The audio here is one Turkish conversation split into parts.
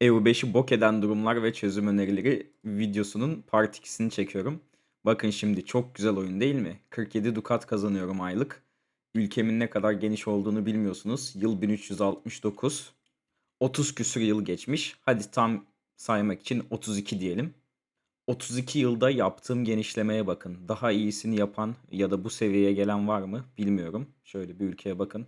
EU5'i bok eden durumlar ve çözüm önerileri videosunun part 2'sini çekiyorum. Bakın şimdi çok güzel oyun değil mi? 47 dukat kazanıyorum aylık. Ülkemin ne kadar geniş olduğunu bilmiyorsunuz. Yıl 1369. 30 küsur yıl geçmiş. Hadi tam saymak için 32 diyelim. 32 yılda yaptığım genişlemeye bakın. Daha iyisini yapan ya da bu seviyeye gelen var mı bilmiyorum. Şöyle bir ülkeye bakın.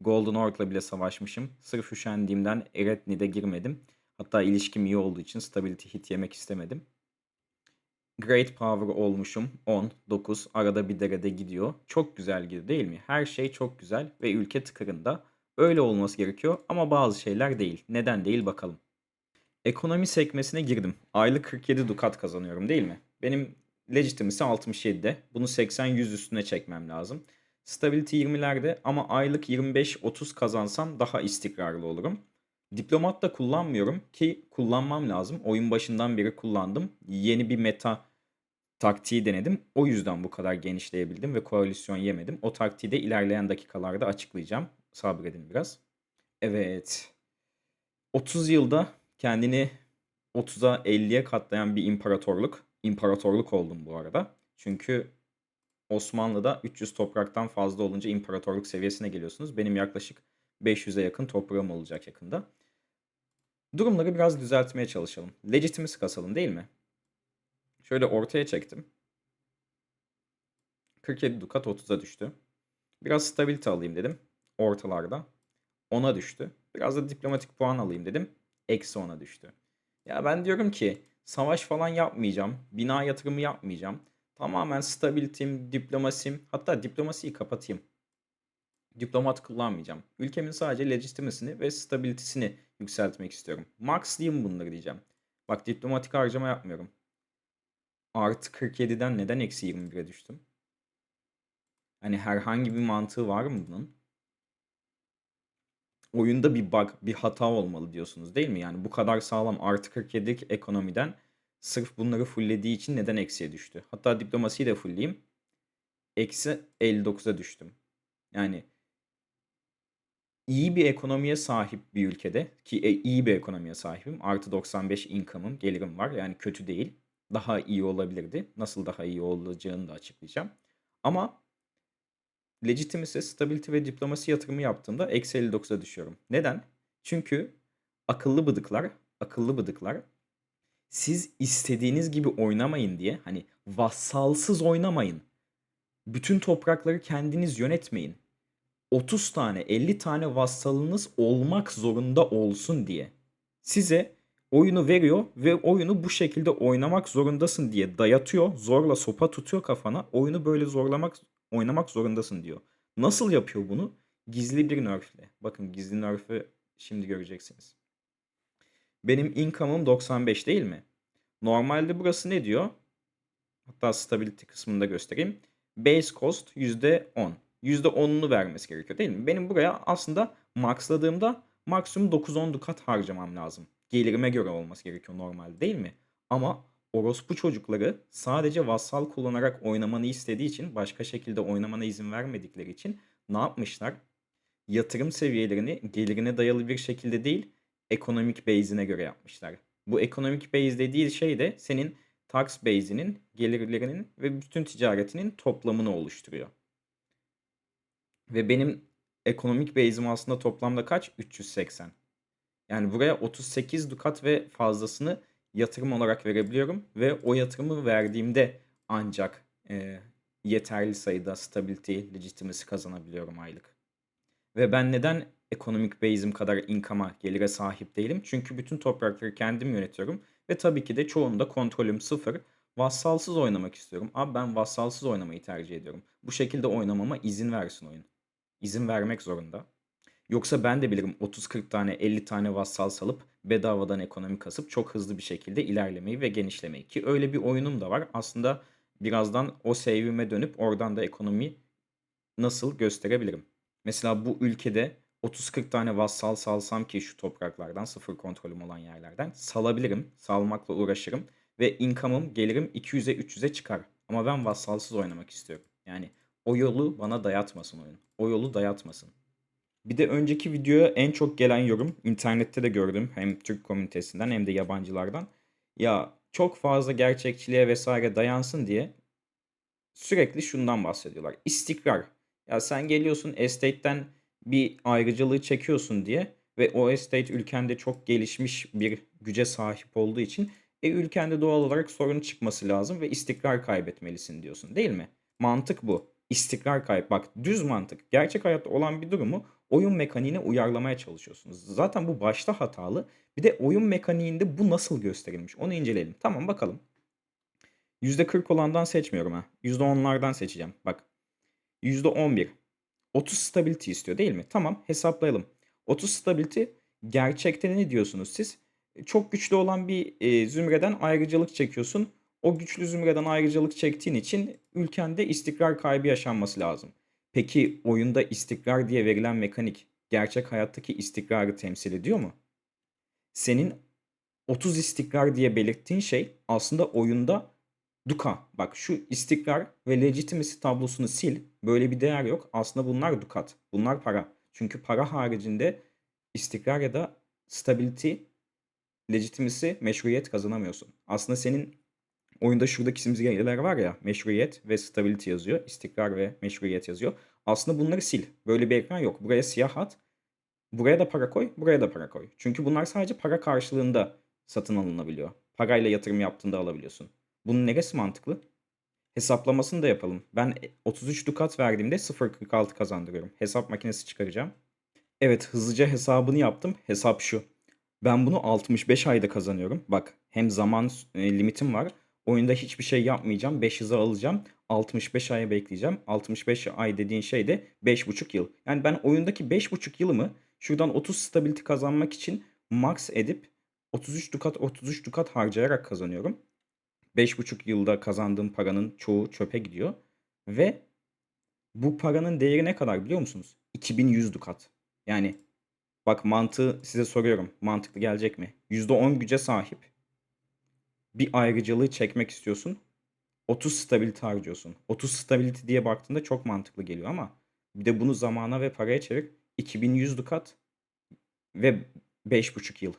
Golden Oracle'la bile savaşmışım. Sırf üşendiğimden Eretni'de girmedim. Hatta ilişkim iyi olduğu için stability hit yemek istemedim. Great Power olmuşum. 10, 9. Arada bir derede gidiyor. Çok güzel gidiyor değil mi? Her şey çok güzel ve ülke tıkırında. Öyle olması gerekiyor ama bazı şeyler değil. Neden değil bakalım. Ekonomi sekmesine girdim. Aylık 47 dukat kazanıyorum değil mi? Benim legitimisi 67'de. Bunu 80-100 üstüne çekmem lazım. Stability 20'lerde ama aylık 25-30 kazansam daha istikrarlı olurum. Diplomat da kullanmıyorum ki kullanmam lazım. Oyun başından beri kullandım. Yeni bir meta taktiği denedim. O yüzden bu kadar genişleyebildim ve koalisyon yemedim. O taktiği de ilerleyen dakikalarda açıklayacağım. Sabredin biraz. Evet. 30 yılda kendini 30'a 50'ye katlayan bir imparatorluk. İmparatorluk oldum bu arada. Çünkü Osmanlı'da 300 topraktan fazla olunca imparatorluk seviyesine geliyorsunuz. Benim yaklaşık 500'e yakın toprağım olacak yakında. Durumları biraz düzeltmeye çalışalım. Legitimacy kasalım değil mi? Şöyle ortaya çektim. 47 dukat 30'a düştü. Biraz stabilite alayım dedim. Ortalarda. 10'a düştü. Biraz da diplomatik puan alayım dedim. Eksi 10'a düştü. Ya ben diyorum ki savaş falan yapmayacağım. Bina yatırımı yapmayacağım. Tamamen stabilitim, diplomasim. Hatta diplomasiyi kapatayım. Diplomat kullanmayacağım. Ülkemin sadece legitimasini ve stabilitesini yükseltmek istiyorum. Maxlayayım bunları diyeceğim. Bak diplomatik harcama yapmıyorum. Artı 47'den neden eksi 21'e düştüm? Hani herhangi bir mantığı var mı bunun? Oyunda bir bug, bir hata olmalı diyorsunuz değil mi? Yani bu kadar sağlam artı 47'lik ekonomiden sırf bunları fulllediği için neden eksiye düştü? Hatta diplomasiyi de fullleyeyim. Eksi 59'a düştüm. Yani iyi bir ekonomiye sahip bir ülkede ki e, iyi bir ekonomiye sahibim. Artı 95 income'ım, gelirim var. Yani kötü değil. Daha iyi olabilirdi. Nasıl daha iyi olacağını da açıklayacağım. Ama legitimacy, stability ve diplomasi yatırımı yaptığımda eksi 59'a düşüyorum. Neden? Çünkü akıllı bıdıklar, akıllı bıdıklar siz istediğiniz gibi oynamayın diye hani vassalsız oynamayın. Bütün toprakları kendiniz yönetmeyin. 30 tane 50 tane vassalınız olmak zorunda olsun diye size oyunu veriyor ve oyunu bu şekilde oynamak zorundasın diye dayatıyor. Zorla sopa tutuyor kafana. Oyunu böyle zorlamak oynamak zorundasın diyor. Nasıl yapıyor bunu? Gizli bir nerfle. Bakın gizli nerf'ü şimdi göreceksiniz. Benim income'ım 95 değil mi? Normalde burası ne diyor? Hatta stability kısmında göstereyim. Base cost %10. %10'unu vermesi gerekiyor değil mi? Benim buraya aslında maxladığımda maksimum 9-10 dukat harcamam lazım. Gelirime göre olması gerekiyor normalde değil mi? Ama orospu çocukları sadece vassal kullanarak oynamanı istediği için başka şekilde oynamana izin vermedikleri için ne yapmışlar? Yatırım seviyelerini gelirine dayalı bir şekilde değil ekonomik base'ine göre yapmışlar. Bu ekonomik base dediği şey de senin tax base'inin, gelirlerinin ve bütün ticaretinin toplamını oluşturuyor. Ve benim ekonomik base'im aslında toplamda kaç? 380. Yani buraya 38 dukat ve fazlasını yatırım olarak verebiliyorum ve o yatırımı verdiğimde ancak e, yeterli sayıda stability, legitimacy kazanabiliyorum aylık. Ve ben neden ekonomik base'im kadar income'a, gelire sahip değilim? Çünkü bütün toprakları kendim yönetiyorum ve tabii ki de çoğunda kontrolüm sıfır. Vassalsız oynamak istiyorum. Abi ben vassalsız oynamayı tercih ediyorum. Bu şekilde oynamama izin versin oyun. İzin vermek zorunda. Yoksa ben de bilirim 30-40 tane 50 tane vassal salıp bedavadan ekonomi kasıp çok hızlı bir şekilde ilerlemeyi ve genişlemeyi. Ki öyle bir oyunum da var. Aslında birazdan o save'ime dönüp oradan da ekonomi nasıl gösterebilirim. Mesela bu ülkede 30-40 tane vassal salsam ki şu topraklardan sıfır kontrolüm olan yerlerden salabilirim. Salmakla uğraşırım. Ve income'ım gelirim 200'e 300'e çıkar. Ama ben vassalsız oynamak istiyorum. Yani o yolu bana dayatmasın oyun. O yolu dayatmasın. Bir de önceki videoya en çok gelen yorum internette de gördüm. Hem Türk komünitesinden hem de yabancılardan. Ya çok fazla gerçekçiliğe vesaire dayansın diye sürekli şundan bahsediyorlar. İstikrar. Ya sen geliyorsun estate'ten bir ayrıcalığı çekiyorsun diye ve o estate ülkende çok gelişmiş bir güce sahip olduğu için e, ülkende doğal olarak sorun çıkması lazım ve istikrar kaybetmelisin diyorsun değil mi? Mantık bu. İstikrar kayıp. Bak düz mantık. Gerçek hayatta olan bir durumu oyun mekaniğine uyarlamaya çalışıyorsunuz. Zaten bu başta hatalı. Bir de oyun mekaniğinde bu nasıl gösterilmiş onu inceleyelim. Tamam bakalım. %40 olandan seçmiyorum ha. %10'lardan seçeceğim. Bak. %11. 30 stability istiyor değil mi? Tamam hesaplayalım. 30 stability gerçekte ne diyorsunuz siz? Çok güçlü olan bir e, zümreden ayrıcalık çekiyorsun. O güçlü zümreden ayrıcalık çektiğin için ülkende istikrar kaybı yaşanması lazım. Peki oyunda istikrar diye verilen mekanik gerçek hayattaki istikrarı temsil ediyor mu? Senin 30 istikrar diye belirttiğin şey aslında oyunda Duka. Bak şu istikrar ve legitimacy tablosunu sil. Böyle bir değer yok. Aslında bunlar dukat. Bunlar para. Çünkü para haricinde istikrar ya da stability, legitimacy, meşruiyet kazanamıyorsun. Aslında senin oyunda şuradaki simgeler var ya meşruiyet ve stability yazıyor. istikrar ve meşruiyet yazıyor. Aslında bunları sil. Böyle bir ekran yok. Buraya siyah at. Buraya da para koy. Buraya da para koy. Çünkü bunlar sadece para karşılığında satın alınabiliyor. Parayla yatırım yaptığında alabiliyorsun. Bunun neresi mantıklı? Hesaplamasını da yapalım. Ben 33 dukat verdiğimde 0.46 kazandırıyorum. Hesap makinesi çıkaracağım. Evet hızlıca hesabını yaptım. Hesap şu. Ben bunu 65 ayda kazanıyorum. Bak hem zaman e, limitim var. Oyunda hiçbir şey yapmayacağım. 5 hızı alacağım. 65 aya bekleyeceğim. 65 ay dediğin şey de 5,5 yıl. Yani ben oyundaki 5,5 yılımı şuradan 30 stability kazanmak için max edip 33 dukat 33 dukat harcayarak kazanıyorum. 5,5 yılda kazandığım paranın çoğu çöpe gidiyor. Ve bu paranın değeri ne kadar biliyor musunuz? 2100 dukat. Yani bak mantığı size soruyorum. Mantıklı gelecek mi? %10 güce sahip bir ayrıcalığı çekmek istiyorsun. 30 stability harcıyorsun. 30 stability diye baktığında çok mantıklı geliyor ama bir de bunu zamana ve paraya çevir. 2100 dukat ve 5,5 yıl.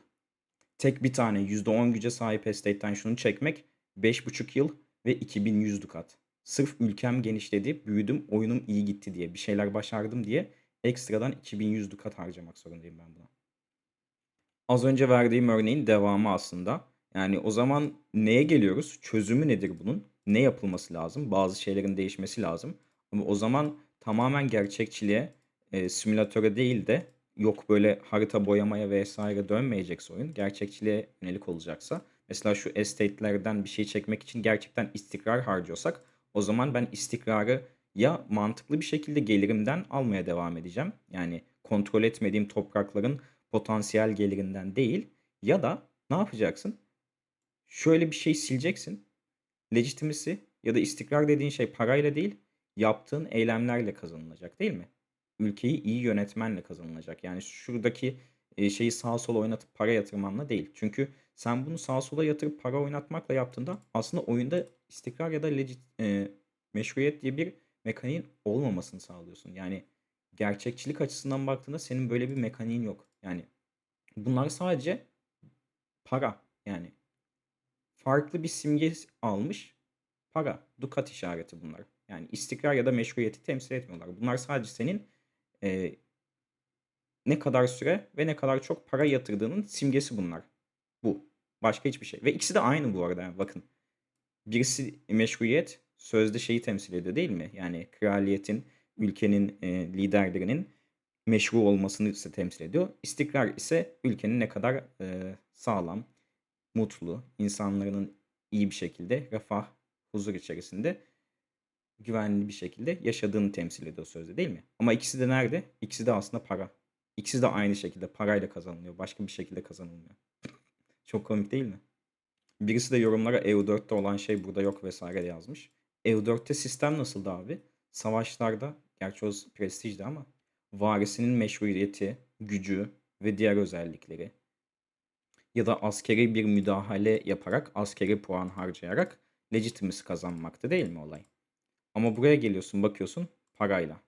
Tek bir tane %10 güce sahip estate'ten şunu çekmek 5,5 yıl ve 2100 dukat. Sırf ülkem genişledi, büyüdüm, oyunum iyi gitti diye, bir şeyler başardım diye ekstradan 2100 dukat harcamak zorundayım ben buna. Az önce verdiğim örneğin devamı aslında. Yani o zaman neye geliyoruz? Çözümü nedir bunun? Ne yapılması lazım? Bazı şeylerin değişmesi lazım. Ama o zaman tamamen gerçekçiliğe, e, simülatöre değil de yok böyle harita boyamaya vesaire dönmeyecekse oyun, gerçekçiliğe yönelik olacaksa Mesela şu estate'lerden bir şey çekmek için gerçekten istikrar harcıyorsak o zaman ben istikrarı ya mantıklı bir şekilde gelirimden almaya devam edeceğim. Yani kontrol etmediğim toprakların potansiyel gelirinden değil ya da ne yapacaksın? Şöyle bir şey sileceksin. Legitimacy ya da istikrar dediğin şey parayla değil, yaptığın eylemlerle kazanılacak değil mi? Ülkeyi iyi yönetmenle kazanılacak. Yani şuradaki e, şeyi sağa sola oynatıp para yatırmanla değil. Çünkü sen bunu sağa sola yatırıp para oynatmakla yaptığında aslında oyunda istikrar ya da legit, e, meşruiyet diye bir mekaniğin olmamasını sağlıyorsun. Yani gerçekçilik açısından baktığında senin böyle bir mekaniğin yok. Yani bunlar sadece para yani farklı bir simge almış para. Dukat işareti bunlar. Yani istikrar ya da meşruiyeti temsil etmiyorlar. Bunlar sadece senin e, ne kadar süre ve ne kadar çok para yatırdığının simgesi bunlar. Bu. Başka hiçbir şey. Ve ikisi de aynı bu arada. Yani bakın. Birisi meşruiyet sözde şeyi temsil ediyor değil mi? Yani kraliyetin, ülkenin e, liderlerinin meşru olmasını ise temsil ediyor. İstikrar ise ülkenin ne kadar e, sağlam, mutlu, insanların iyi bir şekilde refah, huzur içerisinde güvenli bir şekilde yaşadığını temsil ediyor sözde değil mi? Ama ikisi de nerede? İkisi de aslında para. İkisi de aynı şekilde parayla kazanılıyor. Başka bir şekilde kazanılmıyor. Çok komik değil mi? Birisi de yorumlara EU4'te olan şey burada yok vesaire yazmış. EU4'te sistem nasıldı abi? Savaşlarda, gerçi o prestijdi ama varisinin meşruiyeti, gücü ve diğer özellikleri ya da askeri bir müdahale yaparak, askeri puan harcayarak legitimacy kazanmaktı değil mi olay? Ama buraya geliyorsun bakıyorsun parayla.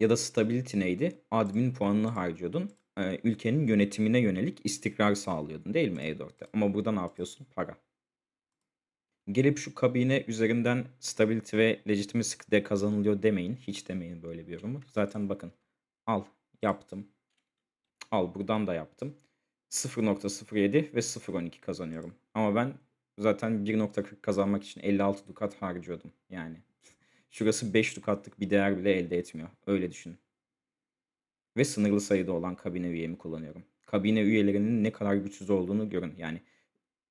Ya da stability neydi? Admin puanını harcıyordun. Eee, ülkenin yönetimine yönelik istikrar sağlıyordun değil mi E4'te? Ama burada ne yapıyorsun? Para. Gelip şu kabine üzerinden stability ve legitimacy de kazanılıyor demeyin. Hiç demeyin böyle bir yorumu. Zaten bakın al yaptım. Al buradan da yaptım. 0.07 ve 0.12 kazanıyorum. Ama ben zaten 1.40 kazanmak için 56 dukat harcıyordum. Yani şurası 5 dukatlık bir değer bile elde etmiyor. Öyle düşünün. Ve sınırlı sayıda olan kabine üyemi kullanıyorum. Kabine üyelerinin ne kadar güçsüz olduğunu görün. Yani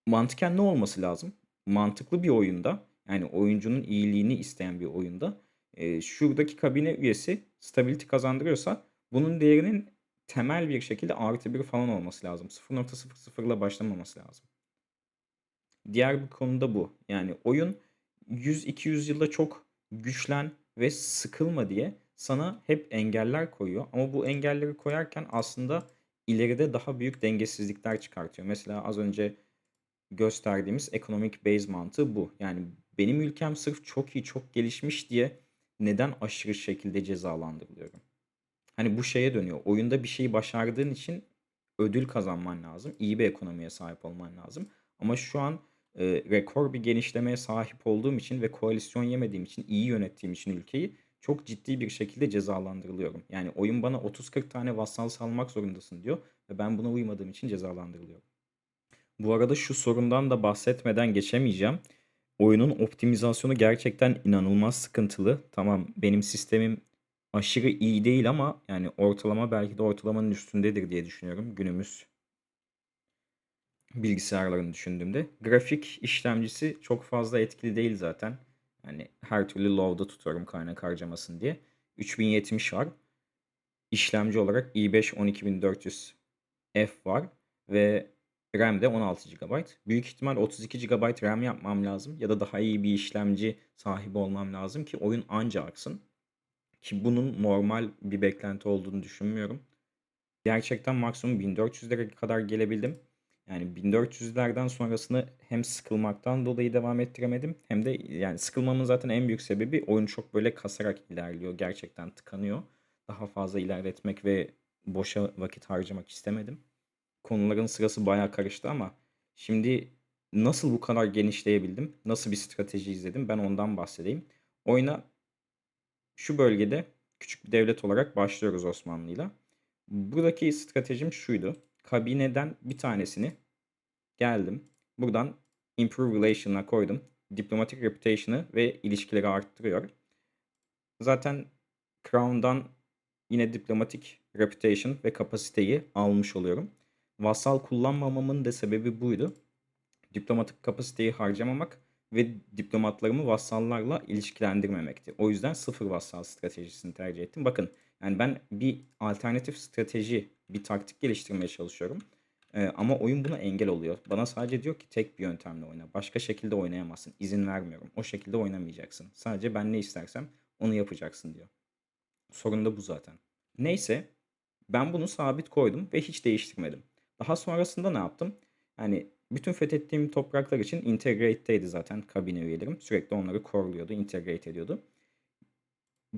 mantıken ne olması lazım? Mantıklı bir oyunda yani oyuncunun iyiliğini isteyen bir oyunda e, şuradaki kabine üyesi stability kazandırıyorsa bunun değerinin temel bir şekilde artı bir falan olması lazım. 0.00 ile başlamaması lazım. Diğer bir konu da bu. Yani oyun 100-200 yılda çok güçlen ve sıkılma diye sana hep engeller koyuyor. Ama bu engelleri koyarken aslında ileride daha büyük dengesizlikler çıkartıyor. Mesela az önce gösterdiğimiz economic base mantığı bu. Yani benim ülkem sırf çok iyi, çok gelişmiş diye neden aşırı şekilde cezalandırılıyorum? Hani bu şeye dönüyor. Oyunda bir şeyi başardığın için ödül kazanman lazım. İyi bir ekonomiye sahip olman lazım. Ama şu an e, rekor bir genişlemeye sahip olduğum için ve koalisyon yemediğim için, iyi yönettiğim için ülkeyi çok ciddi bir şekilde cezalandırılıyorum. Yani oyun bana 30-40 tane vassal salmak zorundasın diyor ve ben buna uymadığım için cezalandırılıyorum. Bu arada şu sorundan da bahsetmeden geçemeyeceğim. Oyunun optimizasyonu gerçekten inanılmaz sıkıntılı. Tamam benim sistemim aşırı iyi değil ama yani ortalama belki de ortalamanın üstündedir diye düşünüyorum günümüz bilgisayarlarını düşündüğümde. Grafik işlemcisi çok fazla etkili değil zaten. Yani her türlü low'da tutuyorum kaynak harcamasın diye. 3070 var. İşlemci olarak i5 12400F var ve RAM de 16 GB. Büyük ihtimal 32 GB RAM yapmam lazım ya da daha iyi bir işlemci sahibi olmam lazım ki oyun anca aksın. Ki bunun normal bir beklenti olduğunu düşünmüyorum. Gerçekten maksimum 1400'lere kadar gelebildim. Yani 1400'lerden sonrasını hem sıkılmaktan dolayı devam ettiremedim hem de yani sıkılmamın zaten en büyük sebebi oyun çok böyle kasarak ilerliyor. Gerçekten tıkanıyor. Daha fazla ilerletmek ve boşa vakit harcamak istemedim. Konuların sırası bayağı karıştı ama şimdi nasıl bu kadar genişleyebildim? Nasıl bir strateji izledim? Ben ondan bahsedeyim. Oyuna şu bölgede küçük bir devlet olarak başlıyoruz Osmanlı'yla. Buradaki stratejim şuydu. Kabineden bir tanesini geldim. Buradan Improve Relation'a koydum. Diplomatic Reputation'ı ve ilişkileri arttırıyor. Zaten Crown'dan yine Diplomatic Reputation ve kapasiteyi almış oluyorum. Vassal kullanmamamın da sebebi buydu. Diplomatik kapasiteyi harcamamak ve diplomatlarımı vassallarla ilişkilendirmemekti. O yüzden sıfır vassal stratejisini tercih ettim. Bakın yani ben bir alternatif strateji, bir taktik geliştirmeye çalışıyorum. Ee, ama oyun buna engel oluyor. Bana sadece diyor ki tek bir yöntemle oyna. Başka şekilde oynayamazsın. İzin vermiyorum. O şekilde oynamayacaksın. Sadece ben ne istersem onu yapacaksın diyor. Sorun da bu zaten. Neyse ben bunu sabit koydum ve hiç değiştirmedim. Daha sonrasında ne yaptım? Yani bütün fethettiğim topraklar için integrate'teydi zaten kabine üyelerim. Sürekli onları korluyordu, integrate ediyordu.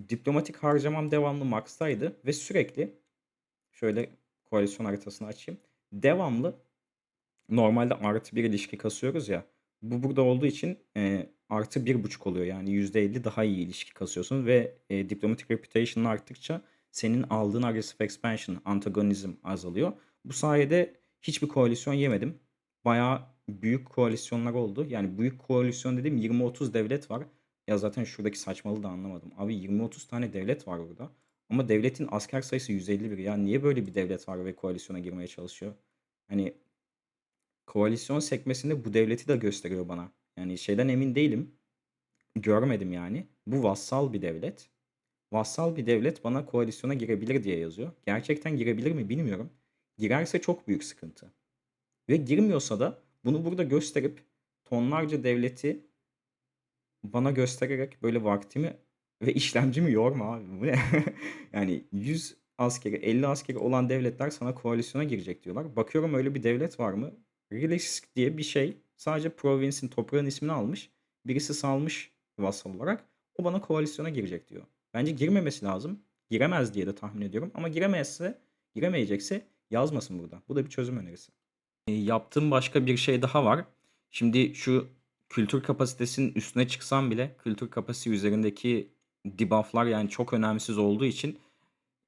Diplomatik harcamam devamlı max'taydı ve sürekli şöyle koalisyon haritasını açayım. Devamlı normalde artı bir ilişki kasıyoruz ya. Bu burada olduğu için e, artı bir buçuk oluyor. Yani %50 daha iyi ilişki kasıyorsun ve e, diplomatic reputation arttıkça senin aldığın aggressive expansion, antagonizm azalıyor. Bu sayede hiçbir koalisyon yemedim. Bayağı büyük koalisyonlar oldu. Yani büyük koalisyon dediğim 20-30 devlet var. Ya zaten şuradaki saçmalığı da anlamadım. Abi 20-30 tane devlet var burada. Ama devletin asker sayısı 151. Ya niye böyle bir devlet var ve koalisyona girmeye çalışıyor? Hani koalisyon sekmesinde bu devleti de gösteriyor bana. Yani şeyden emin değilim. Görmedim yani. Bu vassal bir devlet. Vassal bir devlet bana koalisyona girebilir diye yazıyor. Gerçekten girebilir mi bilmiyorum. Girerse çok büyük sıkıntı. Ve girmiyorsa da bunu burada gösterip tonlarca devleti bana göstererek böyle vaktimi ve işlemcimi yorma abi. Bu ne? yani 100 askeri, 50 askeri olan devletler sana koalisyona girecek diyorlar. Bakıyorum öyle bir devlet var mı? Rilesk diye bir şey. Sadece provinsin, toprağın ismini almış. Birisi salmış vassal olarak. O bana koalisyona girecek diyor. Bence girmemesi lazım. Giremez diye de tahmin ediyorum ama giremezse giremeyecekse yazmasın burada. Bu da bir çözüm önerisi. Eee, yaptığım başka bir şey daha var. Şimdi şu kültür kapasitesinin üstüne çıksam bile kültür kapasitesi üzerindeki debuff'lar yani çok önemsiz olduğu için,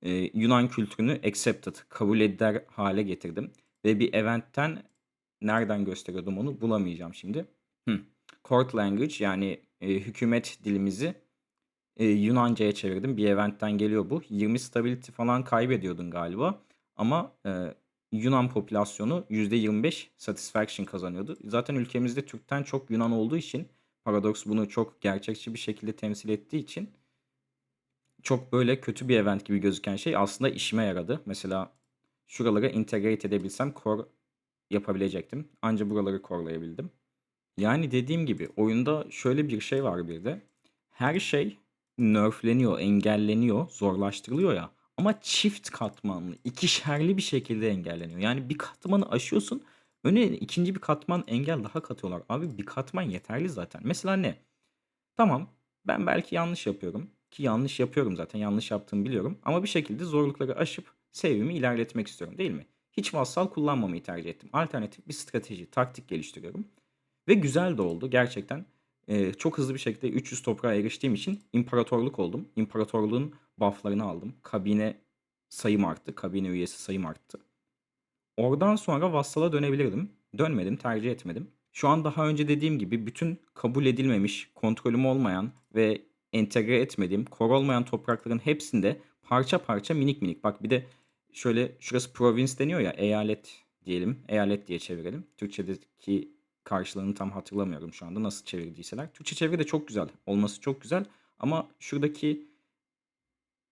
eee, Yunan kültürünü accepted, kabul eder hâle getirdim ve bir event'ten nereden gösteriyordum onu bulamayacağım şimdi. Hıh. Court language yani, eee, hükümet dilimizi, eee, Yunanca'ya çevirdim. Bir event'ten geliyor bu. 20 stability falan kaybediyordun galiba ama, eee, Yunan popülasyonu %25 satisfaction kazanıyordu. Zaten ülkemizde Türk'ten çok Yunan olduğu için Paradox bunu çok gerçekçi bir şekilde temsil ettiği için çok böyle kötü bir event gibi gözüken şey aslında işime yaradı. Mesela şuraları integrate edebilsem core yapabilecektim. Anca buraları core'layabildim. Yani dediğim gibi oyunda şöyle bir şey var bir de. Her şey nerf'leniyor, engelleniyor, zorlaştırılıyor ya ama çift katmanlı, ikişerli bir şekilde engelleniyor. Yani bir katmanı aşıyorsun, önüne ikinci bir katman engel daha katıyorlar. Abi bir katman yeterli zaten. Mesela ne? Tamam, ben belki yanlış yapıyorum ki yanlış yapıyorum zaten, yanlış yaptığımı biliyorum ama bir şekilde zorlukları aşıp save'imi ilerletmek istiyorum, değil mi? Hiç vassal kullanmamayı tercih ettim. Alternatif bir strateji, taktik geliştiriyorum ve güzel de oldu gerçekten. Eee, çok hızlı bir şekilde 300 toprağa eriştiğim için imparatorluk oldum. İmparatorluğun buff'larını aldım. Kabine sayım arttı, kabine üyesi sayım arttı. Oradan sonra vassala dönebilirdim. Dönmedim, tercih etmedim. Şu an daha önce dediğim gibi bütün kabul edilmemiş, kontrolüm olmayan ve entegre etmediğim, core olmayan toprakların hepsinde parça parça minik minik. Bak bir de şöyle şurası province deniyor ya, eyalet diyelim, eyalet diye çevirelim. Türkçedeki karşılığını tam hatırlamıyorum şu anda nasıl çevirdiyseler. Türkçe çeviri de çok güzel, olması çok güzel ama şuradaki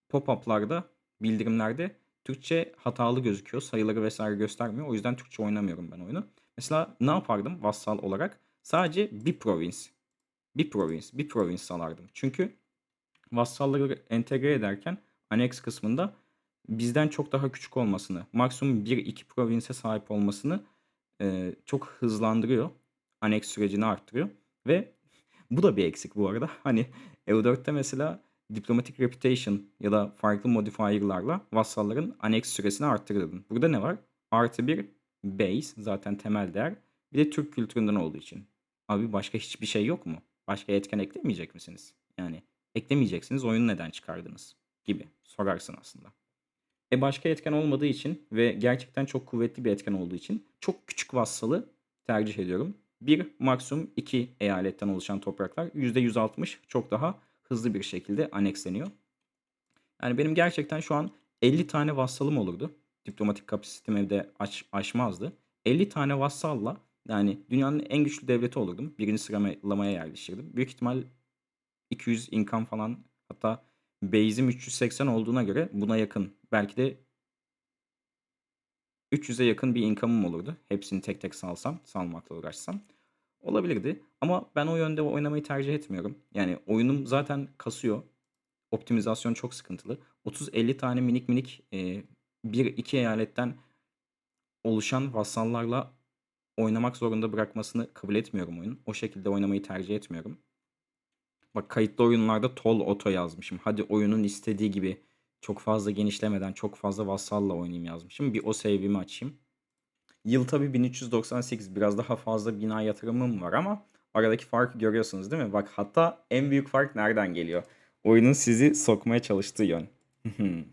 pop-up'larda, bildirimlerde Türkçe hatalı gözüküyor. Sayıları vesaire göstermiyor. O yüzden Türkçe oynamıyorum ben oyunu. Mesela ne yapardım vassal olarak? Sadece bir province, bir province, bir province salardım. Çünkü vassalları entegre ederken annex kısmında bizden çok daha küçük olmasını, maksimum 1-2 province'e sahip olmasını, eee, çok hızlandırıyor. Annex sürecini arttırıyor ve bu da bir eksik bu arada. Hani EU4'te mesela diplomatic reputation ya da farklı modifier'larla vassalların annex süresini arttırırdın. Burada ne var? Artı bir base zaten temel değer. Bir de Türk kültüründen olduğu için. Abi başka hiçbir şey yok mu? Başka etken eklemeyecek misiniz? Yani eklemeyeceksiniz oyunu neden çıkardınız? Gibi sorarsın aslında. E başka etken olmadığı için ve gerçekten çok kuvvetli bir etken olduğu için çok küçük vassalı tercih ediyorum. 1 maksimum 2 eyaletten oluşan topraklar %160 çok daha hızlı bir şekilde aneksleniyor. Yani benim gerçekten şu an 50 tane vassalım olurdu. Diplomatik kapasitemi de aş, aşmazdı. 50 tane vassalla yani dünyanın en güçlü devleti olurdum. Birinci sıralamaya yerleşirdim. Büyük ihtimal 200 income falan hatta base'im 380 olduğuna göre buna yakın. Belki de 300'e yakın bir income'ım olurdu. Hepsini tek tek salsam, salmakla uğraşsam. Olabilirdi ama ben o yönde oynamayı tercih etmiyorum. Yani oyunum zaten kasıyor. Optimizasyon çok sıkıntılı. 30-50 tane minik minik e, bir iki eyaletten oluşan vassallarla oynamak zorunda bırakmasını kabul etmiyorum oyun. O şekilde oynamayı tercih etmiyorum. Bak kayıtlı oyunlarda tol oto yazmışım. Hadi oyunun istediği gibi çok fazla genişlemeden çok fazla vassalla oynayayım yazmışım. Bir o save'imi açayım. Yıl tabii 1398 biraz daha fazla bina yatırımım var ama aradaki farkı görüyorsunuz değil mi? Bak hatta en büyük fark nereden geliyor? Oyunun sizi sokmaya çalıştığı yön.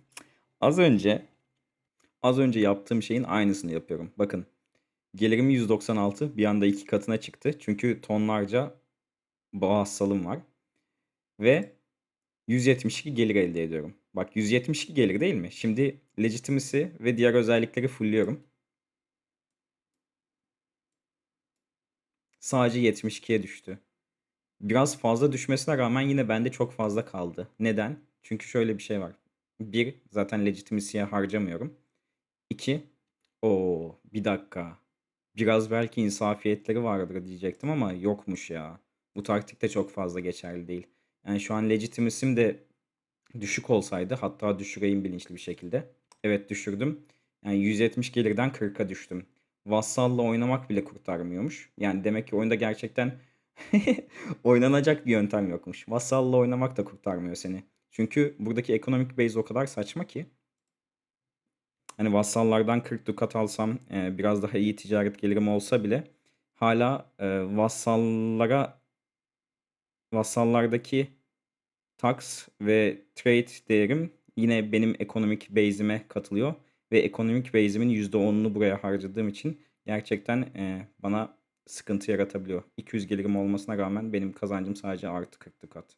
az önce az önce yaptığım şeyin aynısını yapıyorum. Bakın gelirim 196 bir anda iki katına çıktı. Çünkü tonlarca boğa hastalığım var. Ve 172 gelir elde ediyorum. Bak 172 gelir değil mi? Şimdi legitimacy ve diğer özellikleri fullliyorum. Sadece 72'ye düştü. Biraz fazla düşmesine rağmen yine bende çok fazla kaldı. Neden? Çünkü şöyle bir şey var. Bir, zaten legitimacy'ye harcamıyorum. İki, o bir dakika. Biraz belki insafiyetleri vardır diyecektim ama yokmuş ya. Bu taktik de çok fazla geçerli değil. Yani şu an legitimacy'm de düşük olsaydı hatta düşüreyim bilinçli bir şekilde. Evet düşürdüm. Yani 170 gelirden 40'a düştüm. Vassalla oynamak bile kurtarmıyormuş. Yani demek ki oyunda gerçekten oynanacak bir yöntem yokmuş. Vassalla oynamak da kurtarmıyor seni. Çünkü buradaki ekonomik base o kadar saçma ki. Hani vassallardan 40 dukat alsam e, biraz daha iyi ticaret gelirim olsa bile hala e, vassallara vassallardaki tax ve trade değerim yine benim ekonomik base'ime katılıyor ve ekonomik base'imin %10'unu buraya harcadığım için gerçekten e, bana sıkıntı yaratabiliyor. 200 gelirim olmasına rağmen benim kazancım sadece artı 40 dukat.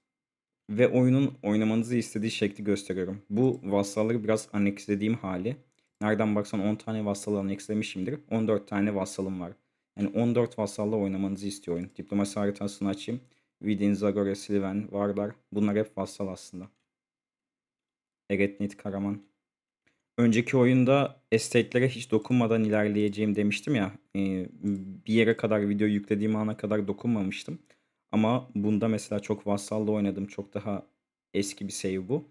Ve oyunun oynamanızı istediği şekli gösteriyorum. Bu vassalları biraz annexlediğim hali. Nereden baksan 10 tane vassalı annexlemişimdir. 14 tane vassalım var. Yani 14 vassalla oynamanızı istiyor oyun. Diplomasi haritasını açayım. Vidin, Zagorya, Sliven, Vardar. Bunlar hep vassal aslında. Eretnit, Karaman. Önceki oyunda estate'lere hiç dokunmadan ilerleyeceğim demiştim ya. e, bir yere kadar video yüklediğim ana kadar dokunmamıştım. Ama bunda mesela çok vassalla oynadım. Çok daha eski bir save bu.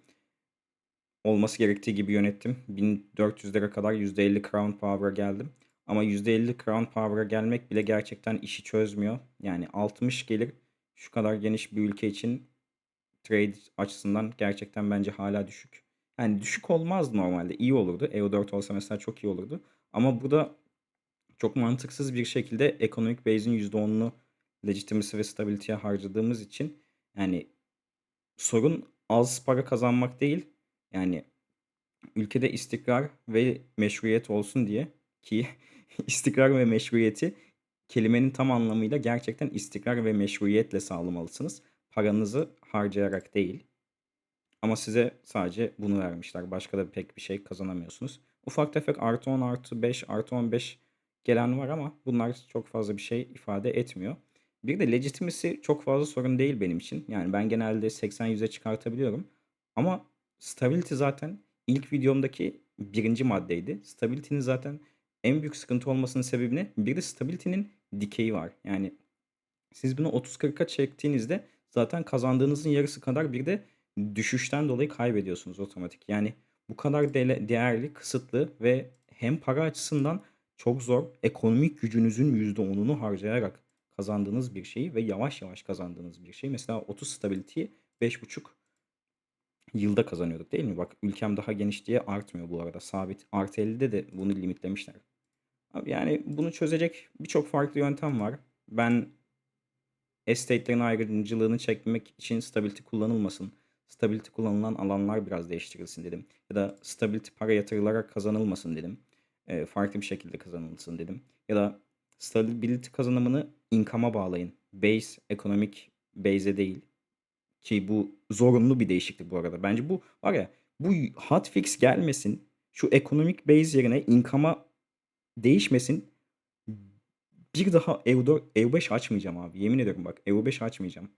Olması gerektiği gibi yönettim. 1400'lere kadar %50 crown power'a geldim. Ama %50 crown power'a gelmek bile gerçekten işi çözmüyor. Yani 60 gelir şu kadar geniş bir ülke için trade açısından gerçekten bence hala düşük. Yani düşük olmaz normalde. iyi olurdu. EU4 olsa mesela çok iyi olurdu. Ama burada çok mantıksız bir şekilde ekonomik base'in %10'unu legitimacy ve stability'ye harcadığımız için yani sorun az para kazanmak değil. Yani ülkede istikrar ve meşruiyet olsun diye ki istikrar ve meşruiyeti kelimenin tam anlamıyla gerçekten istikrar ve meşruiyetle sağlamalısınız. Paranızı harcayarak değil. Ama size sadece bunu vermişler. Başka da pek bir şey kazanamıyorsunuz. Ufak tefek artı 10 artı 5 artı 15 gelen var ama bunlar çok fazla bir şey ifade etmiyor. Bir de legitimacy çok fazla sorun değil benim için. Yani ben genelde 80-100'e çıkartabiliyorum. Ama stability zaten ilk videomdaki birinci maddeydi. Stability'nin zaten en büyük sıkıntı olmasının sebebi ne? Bir de stability'nin dikeyi var. Yani siz bunu 30-40'a çektiğinizde zaten kazandığınızın yarısı kadar bir de düşüşten dolayı kaybediyorsunuz otomatik. Yani bu kadar de- değerli, kısıtlı ve hem para açısından çok zor ekonomik gücünüzün %10'unu harcayarak kazandığınız bir şeyi ve yavaş yavaş kazandığınız bir şey. Mesela 30 stability'yi 5,5 yılda kazanıyorduk değil mi? Bak ülkem daha geniş diye artmıyor bu arada. Sabit. Artı 50'de de bunu limitlemişler. Abi yani bunu çözecek birçok farklı yöntem var. Ben estate'lerin ayrımcılığını çekmek için stability kullanılmasın. Stability kullanılan alanlar biraz değiştirilsin dedim. Ya da stability para yatırılarak kazanılmasın dedim. Eee, farklı bir şekilde kazanılsın dedim. Ya da stability kazanımını income'a bağlayın. Base, ekonomik base'e değil. Ki bu zorunlu bir değişiklik bu arada. Bence bu var ya bu hotfix gelmesin. Şu ekonomik base yerine income'a değişmesin. Bir daha EU4, EU5 açmayacağım abi. Yemin ediyorum bak EU5 açmayacağım.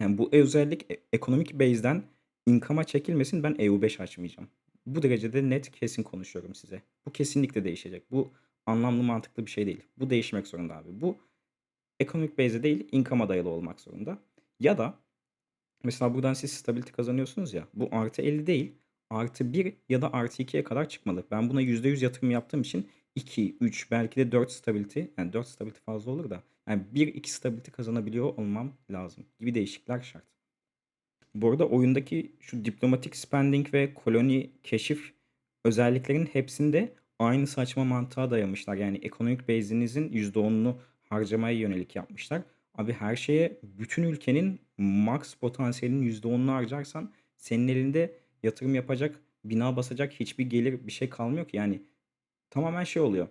Yani bu özellik e- ekonomik base'den income'a çekilmesin ben EU5 açmayacağım. Bu derecede net kesin konuşuyorum size. Bu kesinlikle değişecek. Bu anlamlı mantıklı bir şey değil. Bu değişmek zorunda abi. Bu ekonomik base'e değil income'a dayalı olmak zorunda. Ya da mesela buradan siz stability kazanıyorsunuz ya bu artı 50 değil artı 1 ya da artı 2'ye kadar çıkmalı. Ben buna %100 yatırım yaptığım için 2, 3 belki de 4 stability yani 4 stability fazla olur da yani 1-2 stability kazanabiliyor olmam lazım gibi değişiklikler şart. Bu arada oyundaki şu diplomatik spending ve koloni keşif özelliklerin hepsinde aynı saçma mantığa dayamışlar. Yani ekonomik base'inizin %10'unu harcamaya yönelik yapmışlar. Abi her şeye bütün ülkenin max potansiyelinin %10'unu harcarsan senin elinde yatırım yapacak, bina basacak hiçbir gelir bir şey kalmıyor ki. Yani tamamen şey oluyor.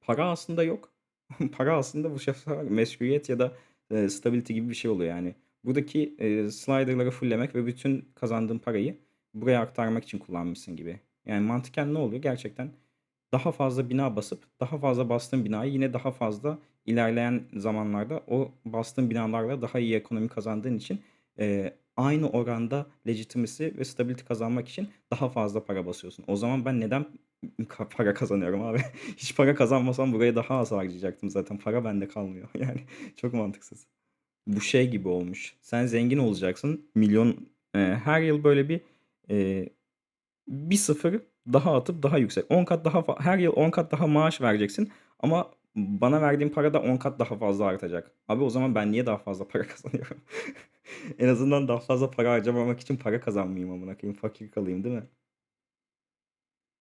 Para aslında yok. Para aslında bu sefer meşruiyet ya da e, stability gibi bir şey oluyor yani. Buradaki e, slider'ları fulllemek ve bütün kazandığın parayı buraya aktarmak için kullanmışsın gibi. Yani mantıken ne oluyor? Gerçekten daha fazla bina basıp daha fazla bastığın binayı yine daha fazla ilerleyen zamanlarda o bastığın binalarla daha iyi ekonomi kazandığın için e, aynı oranda legitimacy ve stability kazanmak için daha fazla para basıyorsun. O zaman ben neden para kazanıyorum abi? Hiç para kazanmasam buraya daha az harcayacaktım zaten. Para bende kalmıyor. Yani çok mantıksız. Bu şey gibi olmuş. Sen zengin olacaksın. Milyon e, her yıl böyle bir e, bir sıfır daha atıp daha yüksek. 10 kat daha her yıl 10 kat daha maaş vereceksin ama bana verdiğin para da 10 kat daha fazla artacak. Abi o zaman ben niye daha fazla para kazanıyorum? En azından daha fazla para harcamamak için para kazanmayayım amına koyayım. Fakir kalayım, değil mi?